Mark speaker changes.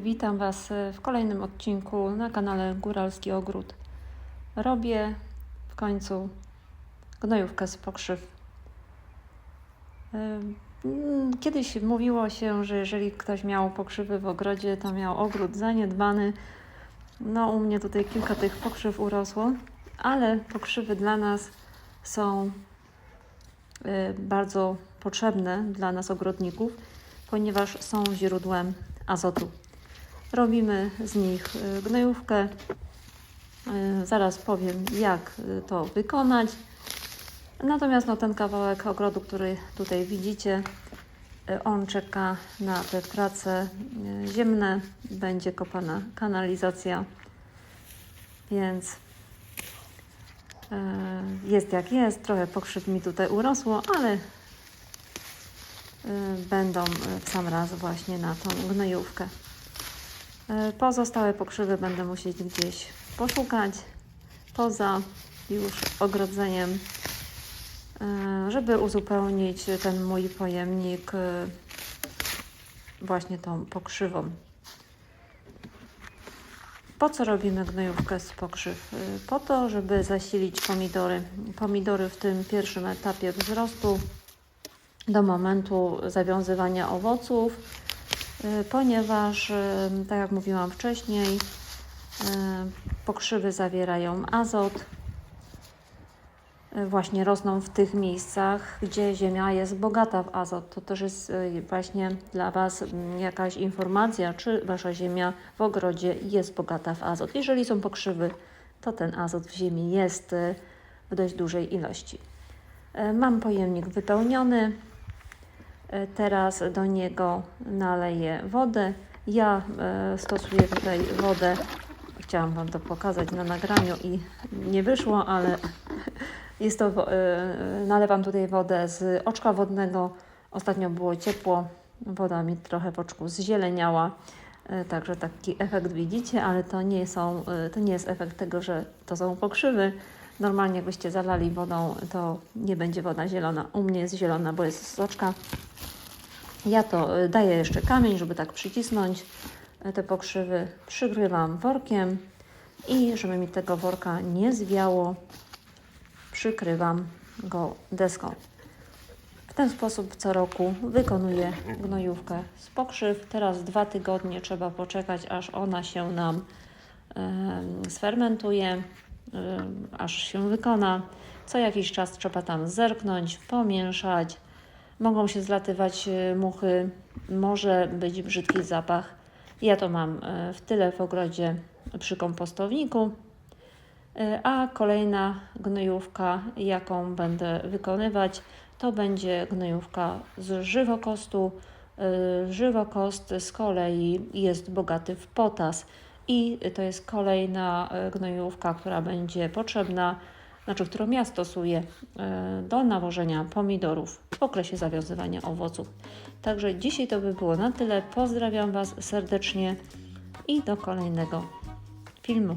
Speaker 1: Witam Was w kolejnym odcinku na kanale Góralski Ogród. Robię w końcu gnojówkę z pokrzyw. Ym, Kiedyś mówiło się, że jeżeli ktoś miał pokrzywy w ogrodzie, to miał ogród zaniedbany. No, u mnie tutaj kilka tych pokrzyw urosło, ale pokrzywy dla nas są y, bardzo potrzebne dla nas ogrodników, ponieważ są źródłem azotu. Robimy z nich y, gnojówkę. Y, Zaraz powiem, jak y, to wykonać. Natomiast no, ten kawałek ogrodu, który tutaj widzicie, on czeka na te prace ziemne. Będzie kopana kanalizacja, więc jest jak jest. Trochę pokrzyw mi tutaj urosło, ale będą w sam raz właśnie na tą gnojówkę. Y, Pozostałe pokrzywy będę musieć gdzieś poszukać poza już ogrodzeniem, y, żeby uzupełnić ten mój pojemnik y, właśnie tą pokrzywą. Po co robimy gnojówkę z pokrzyw? Po to, żeby zasilić pomidory. Pomidory w tym pierwszym etapie wzrostu do momentu zawiązywania owoców, ponieważ, y, tak jak mówiłam wcześniej, y, pokrzywy zawierają azot. Właśnie rosną w tych miejscach, gdzie ziemia jest bogata w azot. To też jest właśnie dla Was jakaś informacja, czy Wasza ziemia w ogrodzie jest bogata w azot. Jeżeli są pokrzywy, to ten azot w ziemi jest w dość dużej ilości. Mam pojemnik wypełniony. E, Teraz do niego naleję wodę. Ja e, stosuję tutaj wodę. Chciałam Wam to pokazać na nagraniu i nie wyszło, ale jest to, e, nalewam tutaj wodę z oczka wodnego. Ostatnio było ciepło, woda mi trochę w oczku zzieleniała. Także taki efekt widzicie, ale to nie, są, to nie jest efekt tego, że to są pokrzywy. Normalnie jakbyście zalali wodą, to nie będzie woda zielona. U mnie jest zielona, bo jest z oczka. Ja to y, daję jeszcze kamień, żeby tak przycisnąć y, te pokrzywy. Przygrywam workiem i żeby mi tego worka nie zwiało, przykrywam go deską. W ten sposób co roku wykonuję gnojówkę z pokrzyw. Teraz dwa tygodnie trzeba poczekać, aż ona się nam sfermentuje, aż się wykona. Co jakiś czas trzeba tam zerknąć, pomieszać. Mogą się zlatywać e, muchy, może być brzydki zapach. Ja to mam e, w tyle w ogrodzie przy kompostowniku. E, A kolejna gnojówka, jaką będę wykonywać, to będzie gnojówka z żywokostu. Żywokost z kolei jest bogaty w potas i to jest kolejna gnojówka, która będzie potrzebna, znaczy którą ja stosuję e, do nawożenia pomidorów w okresie zawiązywania owoców. Także dzisiaj to by było na tyle. Pozdrawiam Was serdecznie i do kolejnego filmu.